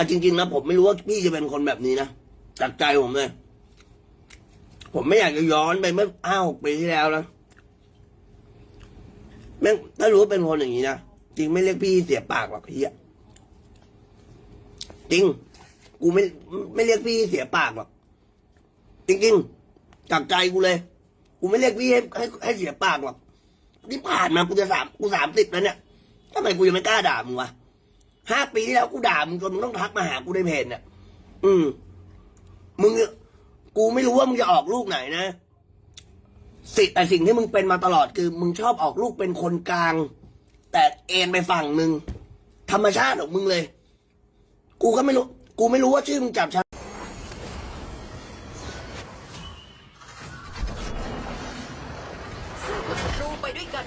อ่จริง ๆ นะผมไม่รู้ว่าพี่จะเป็นคนแบบนี้นะจากใจผมเลย ผมไม่อยากจะย้อนไปเมื่อห้าหกปีที่แล้วนะแม่งถ้ารู้ว่าเป็นคนอย่างนี้นะจริงไม่เรียกพี่เสียปากหรอกพี่อะจริง กูไม่ไม่เรียกพี่เสียปากหรอกจริงๆจากใจกูเลย กูไม่เรียกพี่ให้ให้ให้เสียปากหรอกที่ผ่านมากูจะสามกูสามสิบแล้วเนี่ยทำไมกูยังไม่กล้าด่ามึงวะ ห้าปีที่แล้วกูด่ามึงจนมึงต้องทักมาหากูในเพจเนี่ยอืม มึงกูไม่รู้ว่ามึงจะออกลูกไหนนะสิแต่สิ่งที่มึงเป็นมาตลอดคือ มึงชอบออกลูกเป็นคนกลาง แต่เอ็นไปฝั่งหนึ่งธรรมชาติของมึงเลย กูก็ไม่รู้ กูไม่รู้ว่าชื่อมึงจับฉันไปด้วยกัน